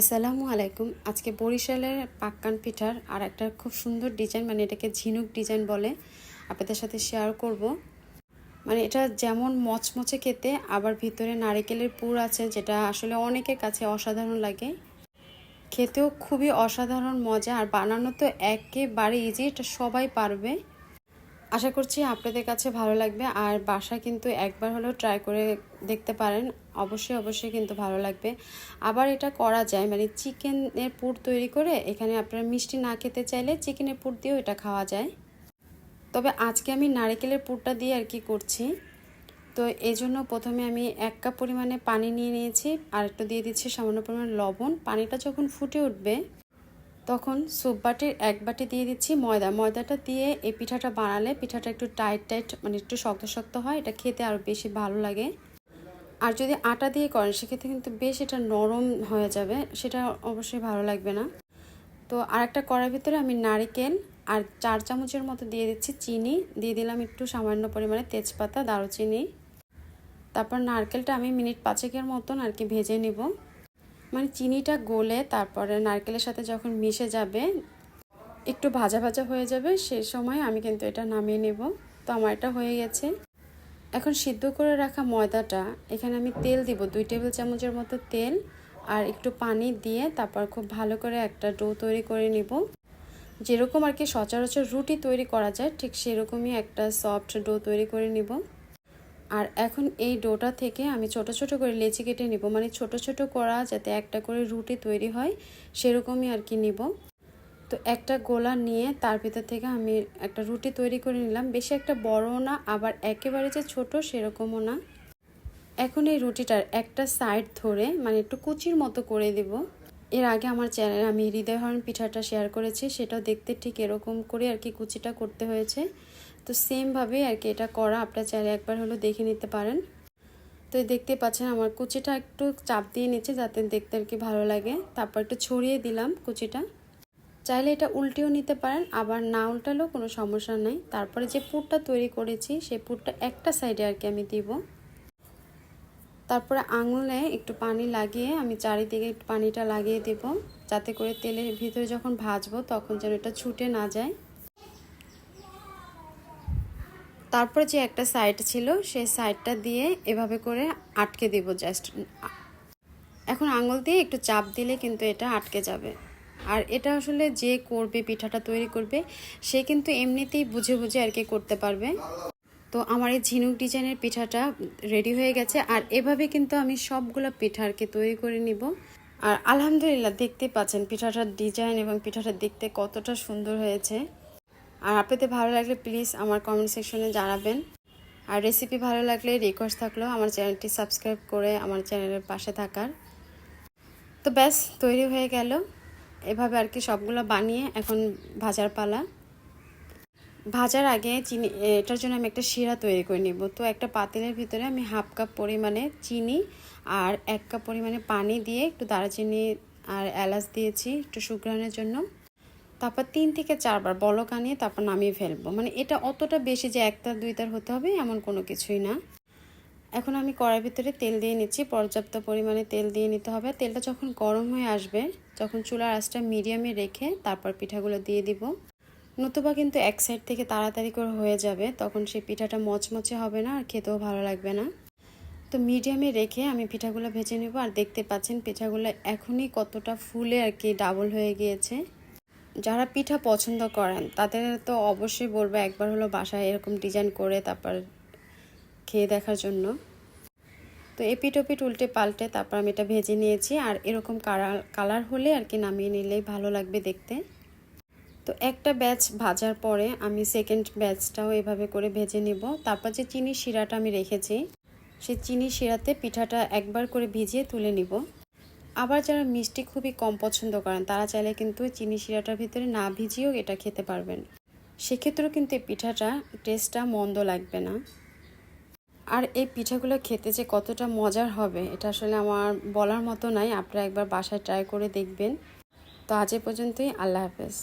আসসালামু আলাইকুম। আজকে বরিশালের পাক্কান পিঠার আর একটা খুব সুন্দর ডিজাইন মানে এটাকে ঝিনুক ডিজাইন বলে আপনাদের সাথে শেয়ার করব। মানে এটা যেমন মচমচে খেতে, আবার ভিতরে নারিকেলের পুর আছে, যেটা আসলে অনেকের কাছে অসাধারণ লাগে। খেতেও খুবই অসাধারণ মজা, আর বানানো তো একেবারে ইজি এটা সবাই পারবে। আশা করছি আপনাদের কাছে ভালো লাগবে, আর বাসা কিন্তু একবার হলেও ট্রাই করে দেখতে পারেন। অবশ্যই অবশ্যই কিন্তু ভালো লাগবে। আবার এটা করা যায় মানে চিকেনের পুর তৈরি করে এখানে আপনারা মিষ্টি না খেতে চাইলে চিকেনের পুর দিয়েও এটা খাওয়া যায়। তবে আজকে আমি নারিকেলের পুরটা দিয়ে আর কি করছি। তো এই জন্য প্রথমে আমি এক কাপ পরিমাণে পানি নিয়ে নিয়েছি, আর একটু দিয়ে দিচ্ছি সামান্য পরিমাণ লবণ। পানিটা যখন ফুটে উঠবে, তখন স্যুপ বাটির এক বাটি দিয়ে দিচ্ছি ময়দা। ময়দাটা দিয়ে এই পিঠাটা বানালে পিঠাটা একটু টাইট টাইট মানে একটু শক্ত শক্ত হয়, এটা খেতে আরও বেশি ভালো লাগে। আর যদি আটা দিয়ে করেন, সেক্ষেত্রে কিন্তু বেশ এটা নরম হয়ে যাবে। সেটা অবশ্যই ভালো লাগবে না। তো আর একটা কড়ার ভিতরে আমি নারিকেল আর চার চামচের মতো দিয়ে দিচ্ছি চিনি। দিয়ে দিলাম একটু সামান্য পরিমাণে তেজপাতা, দারুচিনি। তারপর নারকেলটা আমি মিনিট পাঁচেকের মতন আর কি ভেজে নিব। মানে চিনিটা গলে তারপরে নারকেলের সাথে যখন মিশে যাবে, একটু ভাজা ভাজা হয়ে যাবে সেই সময় আমি কিন্তু এটা নামিয়ে নেব। তো আমার এটা হয়ে গেছে। এখন সিদ্ধ করে রাখা ময়দাটা, এখানে আমি তেল দিব, দুই টেবিল চামচের মতো তেল আর একটু পানি দিয়ে তারপর খুব ভালো করে একটা ডো তৈরি করে নিব। যেরকম আর কি সচরাচর রুটি তৈরি করা যায়, ঠিক সেরকমই একটা সফট ডো তৈরি করে নিব। আর এখন এই ডোটা থেকে আমি ছোট ছোট করে লেচি কেটে নিব মানে ছোট ছোট করা যাতে একটা করে রুটি তৈরি হয়, সেরকমই আর কি নিব। তো একটা গোলা নিয়ে তার ভিতর থেকে আমি একটা রুটি তৈরি করে নিলাম। বেশি একটা বড়ও না, আবার একেবারে যে ছোট সেরকমও না। এখন এই রুটিটার একটা সাইড ধরে মানে একটু কুচির মতো করে দেব। এর আগে আমার চ্যানেলে আমি হৃদয়হরণ পিঠাটা শেয়ার করেছি, সেটাও দেখতে ঠিক এরকম করে আর কি কুচিটা করতে হয়েছে। তো সেমভাবে আর কি এটা করা, আপনার চাইলে একবার হলো দেখে নিতে পারেন। তো দেখতে পাচ্ছেন আমার কুচিটা একটু চাপ দিয়ে নিচ্ছে, যাতে দেখতে আর কি ভালো লাগে। তারপর একটু ছড়িয়ে দিলাম কুচিটা। চাইলে এটা উল্টেও নিতে পারেন, আবার না উল্টালেও কোনো সমস্যা নেই। তারপরে যে পুরটা তৈরি করেছি সেই পুরটা একটা সাইডে আর কি আমি দিব। তারপরে আঙুলে একটু পানি লাগিয়ে আমি চারিদিকে একটু পানিটা লাগিয়ে দেব, যাতে করে তেলের ভিতরে যখন ভাজবো তখন যেন এটা ছুটে না যায়। তারপরে যে একটা সাইড ছিল, সেই সাইডটা দিয়ে এভাবে করে আটকে দেব জাস্ট। এখন আঙুল দিয়ে একটু চাপ দিলে কিন্তু এটা আটকে যাবে। আর এটা আসলে যে করবে, পিঠাটা তৈরি করবে, সে কিন্তু এমনিতেই বুঝে বুঝে আর কি করতে পারবে। তো আমার এই ঝিনুক ডিজাইনের পিঠাটা রেডি হয়ে গেছে, আর এভাবে কিন্তু আমি সবগুলো পিঠা আর কি তৈরি করে নিব। আর আলহামদুলিল্লাহ দেখতে পাচ্ছেন পিঠাটার ডিজাইন এবং পিঠাটা দেখতে কতটা সুন্দর হয়েছে। আর আপনাদের ভালো লাগলে প্লিজ আমার কমেন্ট সেকশনে জানাবেন। আর রেসিপি ভালো লাগলে রিকোয়েস্ট থাকলেও আমার চ্যানেলটি সাবস্ক্রাইব করে আমার চ্যানেলের পাশে থাকার। তো ব্যাস, তৈরি হয়ে গেল। এভাবে আর কি সবগুলো বানিয়ে এখন ভাজার পালা। ভাজার আগে চিনি, এটার জন্য আমি একটা শিরা তৈরি করে নিব। তো একটা পাতিলের ভিতরে আমি হাফ কাপ পরিমাণে চিনি আর এক কাপ পরিমাণে পানি দিয়ে একটু দারচিনি আর এলাচ দিয়েছি একটু সুগ্রানের জন্য। তারপর তিন থেকে চারবার বলক আনিয়ে তারপর নামিয়ে ফেলব। মানে এটা অতটা বেশি যে একটার দুইটার হতে হবে এমন কোনো কিছুই না। এখন আমি কড়াইয়ের ভিতরে তেল দিয়ে নিচ্ছি, পর্যাপ্ত পরিমাণে তেল দিয়ে নিতে হবে। তেলটা যখন গরম হয়ে আসবে, যখন চুলার আঁচটা মিডিয়ামে রেখে তারপর পিঠাগুলো দিয়ে দিব। নতুবা কিন্তু এক সাইড থেকে তাড়াতাড়ি করে হয়ে যাবে, তখন সেই পিঠাটা মচমচে হবে না আর খেতেও ভালো লাগবে না। তো মিডিয়ামে রেখে আমি পিঠাগুলো ভেজে নেব আর দেখতে পাচ্ছেন পিঠাগুলো এখনই কতটা ফুলে আর কি ডাবল হয়ে গিয়েছে। যারা পিঠা পছন্দ করেন, তাদের তো অবশ্যই বলব একবার হলো বাসায় এরকম ডিজাইন করে তারপর খেয়ে দেখার জন্য। তো এপিট ওপিট উল্টে পাল্টে তারপর আমি এটা ভেজে নিয়েছি। আর এরকম কালার কালার হলে আর কি নামিয়ে নিলেই ভালো লাগবে দেখতে। তো একটা ব্যাচ ভাজার পরে আমি সেকেন্ড ব্যাচটাও এভাবে করে ভেজে নেব। তারপর যে চিনি শিরাটা আমি রেখেছি, সেই চিনি শিরাতে পিঠাটা একবার করে ভিজিয়ে তুলে নিব। আবার যারা মিষ্টি খুবই কম পছন্দ করেন, তারা চাইলে কিন্তু চিনি শিরাটার ভিতরে না ভিজিয়েও এটা খেতে পারবেন। সেক্ষেত্রেও কিন্তু এই পিঠাটা টেস্টটা মন্দ লাগবে না। আর এই পিঠাগুলো খেতে যে কতটা মজার হবে, এটা আসলে আমার বলার মতো নাই। আপনারা একবার বাসায় ট্রাই করে দেখবেন। তো আজ এ পর্যন্তই, আল্লাহ হাফেজ।